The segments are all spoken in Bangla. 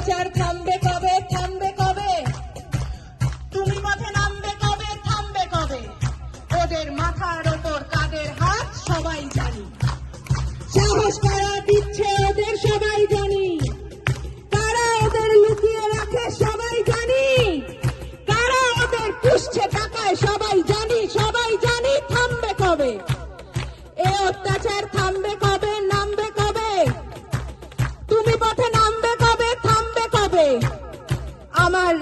অত্যাচার থামবে কবে থামবে কবে? তুমি নামবে কবে, থামবে কবে? ওদের মাথার ওপর হাত সবাই জানি। সাহস দিচ্ছে ওদের সবাই জানি। কারা ওদের লুকিয়ে রাখে সবাই জানি। কারা ওদের পুষছে টাকায় সবাই জানি সবাই জানি থামবে কবে। এ অত্যাচার থামবে কবে?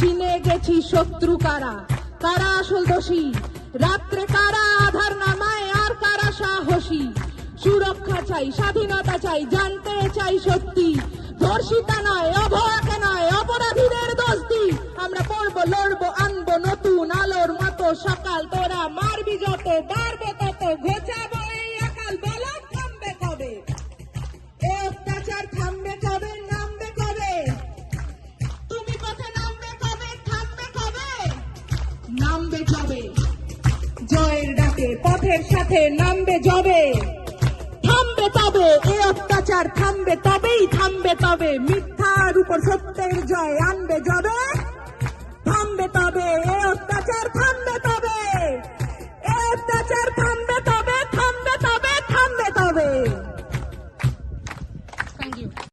চিনে গেছি শত্রু কারা? কারা আসল দোষী? রাত্রে কারা আধার নামায় আর কারা সাহসী? সুরক্ষা চাই, স্বাধীনতা চাই, জানতে চাই সত্যি। ধর্ষিতা নয় মানুষের সাথে নামবে জবে। থামবে তবে, এ অত্যাচার থামবে তবেই, থামবে তবে। মিথ্যার উপর সত্যের জয় আনবে জবে। থামবে তবে, এ অত্যাচার থামবে তবে। এ অত্যাচার থামবে তবে থামবে তবে থামবে তবে। Thank you